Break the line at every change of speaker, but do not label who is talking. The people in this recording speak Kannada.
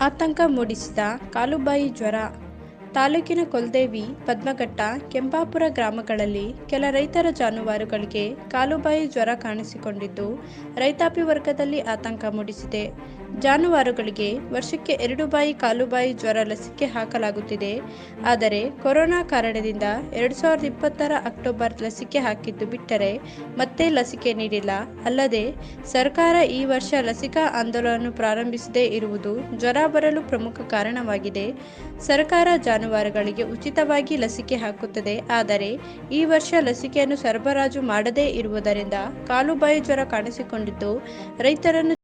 ಆತಂಕ ಮೂಡಿಸಿದ ಕಾಲುಬಾಯಿ ಜ್ವರ ತಾಲೂಕಿನ ಕೊಲ್ದೇವಿ, ಪದ್ಮಘಟ್ಟ, ಕೆಂಪಾಪುರ ಗ್ರಾಮಗಳಲ್ಲಿ ಕೆಲ ರೈತರ ಜಾನುವಾರುಗಳಿಗೆ ಕಾಲುಬಾಯಿ ಜ್ವರ ಕಾಣಿಸಿಕೊಂಡಿದ್ದು, ರೈತಾಪಿ ವರ್ಗದಲ್ಲಿ ಆತಂಕ ಮೂಡಿಸಿದೆ. ಜಾನುವಾರುಗಳಿಗೆ ವರ್ಷಕ್ಕೆ ಎರಡು ಬಾಯಿ ಕಾಲುಬಾಯಿ ಜ್ವರ ಲಸಿಕೆ ಹಾಕಲಾಗುತ್ತಿದೆ. ಆದರೆ ಕೊರೋನಾ ಕಾರಣದಿಂದ ಎರಡು ಸಾವಿರದ ಇಪ್ಪತ್ತರ ಅಕ್ಟೋಬರ್ ಲಸಿಕೆ ಹಾಕಿದ್ದು ಬಿಟ್ಟರೆ ಮತ್ತೆ ಲಸಿಕೆ ನೀಡಿಲ್ಲ. ಅಲ್ಲದೆ ಸರ್ಕಾರ ಈ ವರ್ಷ ಲಸಿಕಾ ಆಂದೋಲನ ಪ್ರಾರಂಭಿಸದೇ ಇರುವುದು ಜ್ವರ ಬರಲು ಪ್ರಮುಖ ಕಾರಣವಾಗಿದೆ. ಸರ್ಕಾರ ಜಾನುವಾರುಗಳಿಗೆ ಉಚಿತವಾಗಿ ಲಸಿಕೆ ಹಾಕುತ್ತದೆ. ಆದರೆ ಈ ವರ್ಷ ಲಸಿಕೆಯನ್ನು ಸರಬರಾಜು ಮಾಡದೇ ಇರುವುದರಿಂದ ಕಾಲುಬಾಯಿ ಜ್ವರ ಕಾಣಿಸಿಕೊಂಡಿದ್ದು ರೈತರನ್ನು